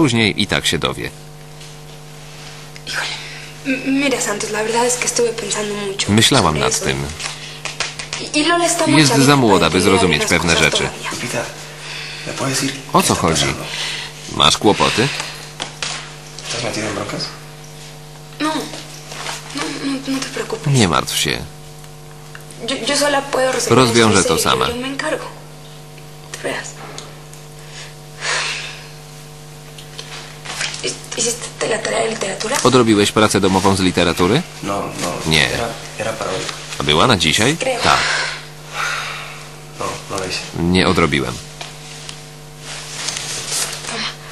Później i tak się dowie. M- Mira, Santos, la verdad es que estuve pensando mucho. Myślałam sobre nad tym. Y- y muy Jest za młoda, by zrozumieć algunas pewne rzeczy. todavía. Lupita, ¿me puedes decir O co chodzi? Masz kłopoty? No, no, no, no. Nie martw się. Rozwiążę to sama. Odrobiłeś pracę domową z literatury? No, no. Nie. A była na dzisiaj? Tak. No, no. Nie odrobiłem.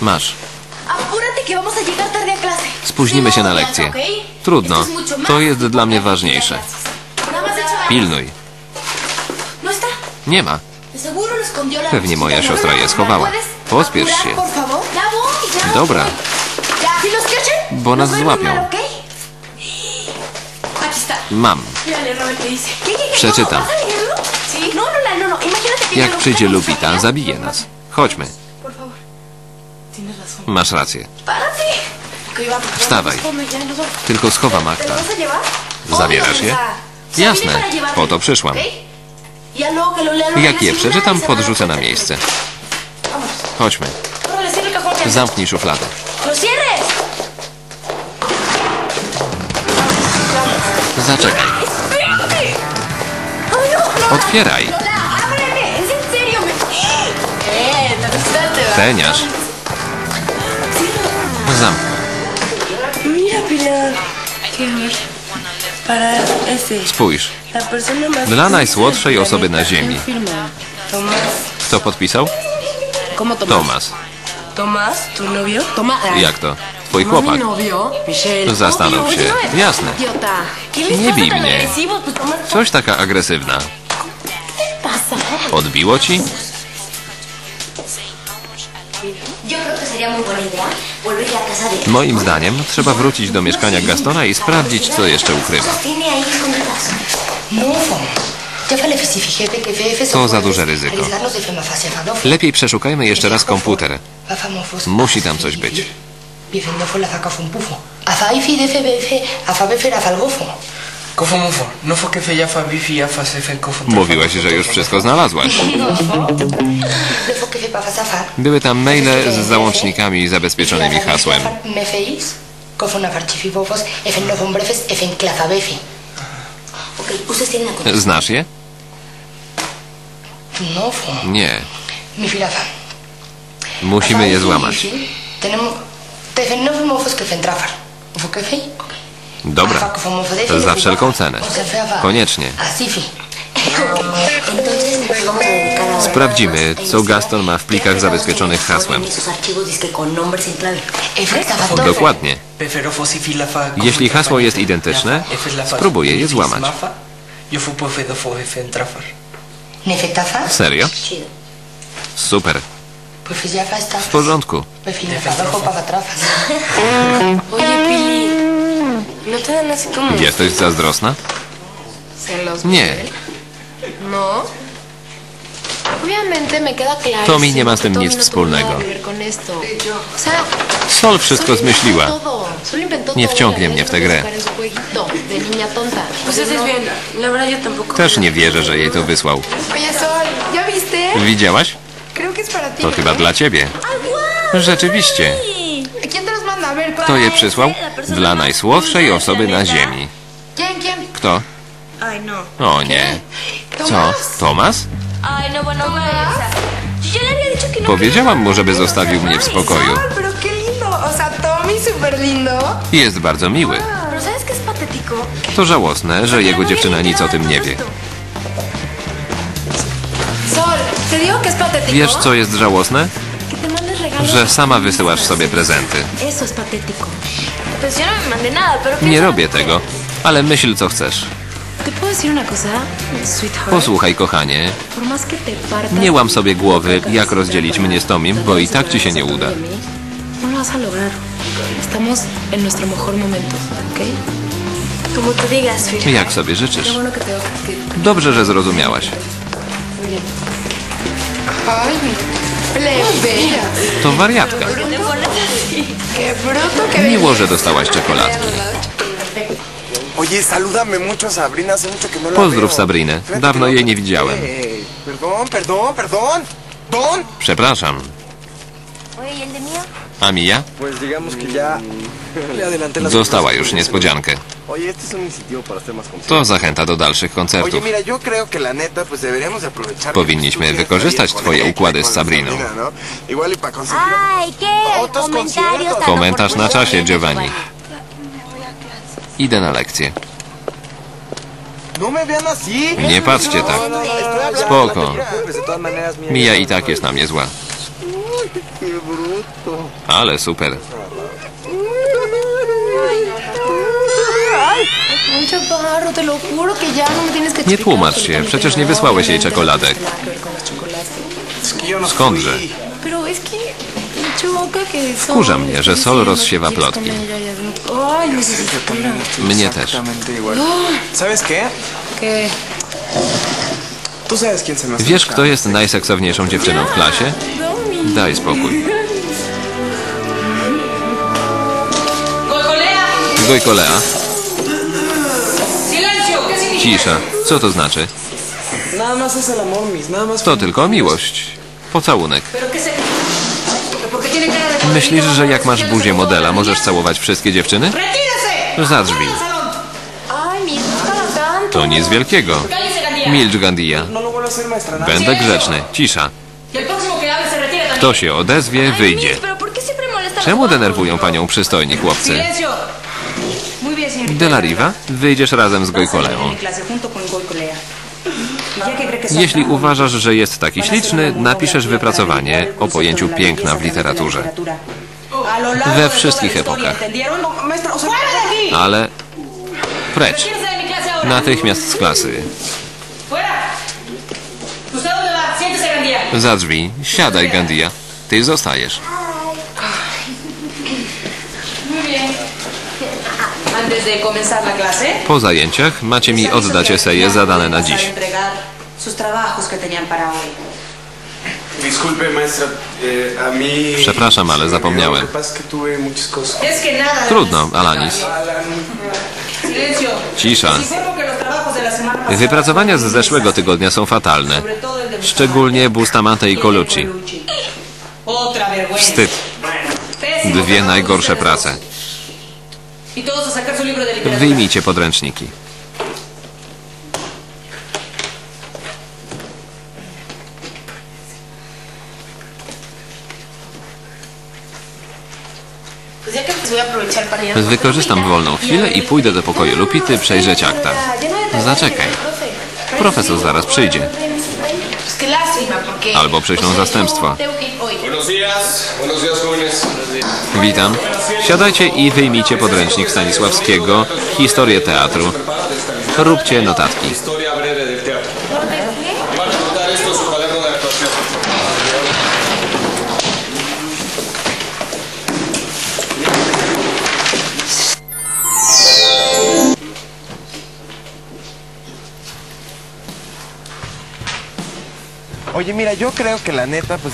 Masz. Spóźnimy się na lekcję. Trudno. To jest dla mnie ważniejsze. Pilnuj. No. Nie ma. Pewnie moja siostra je schowała. ¿Puedes Pospiesz się. Dobra. Bo nas złapią. Mam. Przeczytam. No, no, la- no, Jak przyjdzie Lupita, zabije nas. Chodźmy. Masz rację. Wstawaj. Tylko schowam ¿Te akta. Zabierasz je? Jasne. Po to przyszłam. Jak je przeczytam, podrzucę na miejsce. Chodźmy. Zamknij szufladę. Asustaste, ¿verdad? Teniasz. Zamknij. Spójrz. Dla najsłodszej osoby na. Ziemi. Kto podpisał? Tomas. Tomás, tu novio. Jak to? Twój ¿Toma chłopak. Zastanów się. Jasne. Idiota. ¿Qué les Nie bij mnie. Coś taka agresywna. Odbiło ci? Moim zdaniem trzeba wrócić do mieszkania Gastona i sprawdzić, co jeszcze ukrywa. No, FF To za duże ryzyko. fanof. Lepiej przeszukajmy jeszcze raz komputer. Musi tam coś być. Bifendo fue la fue un pufo. Afa ifi de FBF, afa befe la falgofo. Cofo mufo. No fue que fe ya fa bifi ya fa se fe cofo. Mówiłaś, że już wszystko znalazłaś. Fo fe. Były tam maile z załącznikami zabezpieczonymi hasłem. No. Znasz je? No, fo. Nie. Musimy je złamać. Tenemos. No fei. Dobra. Za wszelką cenę. Koniecznie. Sprawdzimy, co Gaston ma w plikach zabezpieczonych hasłem. Dokładnie. Jeśli hasło jest identyczne, spróbuję je złamać. Serio? Super. W porządku. ¿No Jesteś zazdrosna? Nie. No. Claro. Tommy nie ma z tym nic wspólnego. Sol wszystko zmyśliła. Nie wciągnie mnie w tę grę. yo tampoco. Też nie wierzę, że jej to wysłał. Widziałaś? To chyba dla ciebie. Rzeczywiście. Kto je przysłał? Dla najsłodszej osoby na ziemi. Kto? O nie. Co? Tomas? Powiedziałam mu, żeby zostawił mnie w spokoju. Jest bardzo miły. To żałosne, że jego dziewczyna nic o tym nie wie. Wiesz, co jest żałosne? Że sama wysyłasz sobie prezenty. No. Nie robię tego, ale myśl, co chcesz. Posłuchaj, kochanie. Nie łam sobie głowy, jak rozdzielić mnie z Tomim, bo i tak ci się nie uda. No. Jak sobie życzysz. Dobrze, że zrozumiałaś. To wariatka. Miło, że dostałaś czekoladki. A no Pozdrów. Sabrinę. Dawno jej no- nie widziałem. Przepraszam. A adelanté las Dostała cosas. już niespodziankę. Oye, este es un incentivo para ser más consciente. To zachęta do dalszych Oye, koncertów. mira, yo creo que la neta, pues deberíamos de aprovechar. Powinniśmy wykorzystać twoje układy z Sabriną. ¿no? Igual y para conseguir Ay, ¿qué? Otros Comentarios conciertos. tan Komentarz na czasie, Giovanni. Idę na lekcję. No. Nie patrzcie tak. No, hablando Spoko. Mija i tak jest na mnie zła. Ale super. Nie tłumacz się, przecież nie wysłałeś jej czekoladek. Skądże? Wkurza mnie, że Sol rozsiewa plotki. Mnie też. Me Wiesz, kto jest najseksowniejszą dziewczyną w klasie? Daj spokój. Gojkolea. Cisza. Co to znaczy? To tylko miłość. Pocałunek. ¿Pero qué se...? ¿Por qué tiene cara de... Myślisz, że jak masz buzię modela, możesz całować wszystkie dziewczyny? Za drzwi. To nic wielkiego. Milcz, Gandia. No. Będę grzeczny. Cisza. Y. Kto się odezwie, wyjdzie. Pero ¿por qué siempre molesta a Czemu denerwują panią przystojni chłopcy? ¡Silencio! Muy bien, señorita. De la Riva, wyjdziesz razem z Gojkoleą. Jeśli uważasz, że jest taki śliczny, napiszesz wypracowanie o pojęciu piękna w literaturze. We wszystkich epokach. Ale precz, natychmiast z klasy. Za drzwi, siadaj Gandia. Ty zostajesz. Po zajęciach macie mi oddać eseje zadane na dziś. Eh. Przepraszam, ale zapomniałem. Trudno, Alanis. Cisza. Wypracowania z zeszłego tygodnia są fatalne. Szczególnie Bustamante i Colucci. Wstyd. Dwie najgorsze prace. Wyjmijcie podręczniki. Wykorzystam wolną chwilę i pójdę do pokoju Lupity przejrzeć akta. Zaczekaj. Profesor zaraz przyjdzie. Albo przyślą zastępstwo. Buenos buenos. Witam. Siadajcie i wyjmijcie podręcznik Stanisławskiego, historię teatru. Róbcie notatki.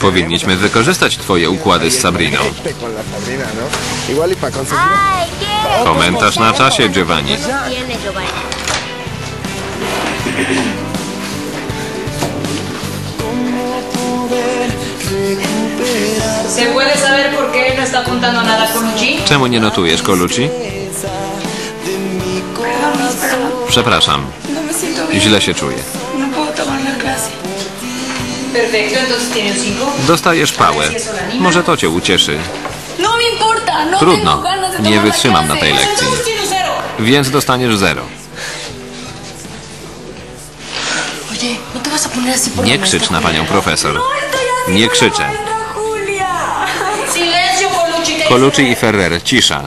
Powinniśmy wykorzystać twoje układy z Sabriną. Komentarz na czasie, Giovanni. Tiene, Giovanni. ¿Se puede saber por qué no? Czemu nie notujesz, Colucci? Przepraszam. No. Źle się czuję. Dostajesz pałę. Może to cię ucieszy. No no Trudno. de Nie wytrzymam na tej lekcji. Entonces tiene un 0. Więc dostaniesz zero. ¿no Nie krzycz na panią profesor. Nie krzyczę. Colucci. i Ferrer, cisza.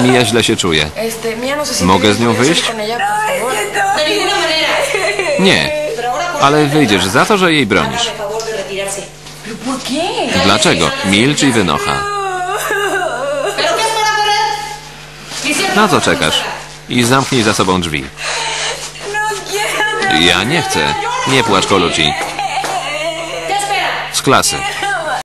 Mija źle się czuje. No ¿Mogę z nią wyjść? Nie. Ale wyjdziesz za to, że jej bronisz. Dlaczego? Milcz i wynocha. Na co czekasz? I zamknij za sobą drzwi. Ja nie chcę. Nie płacz, Colucci. klasy.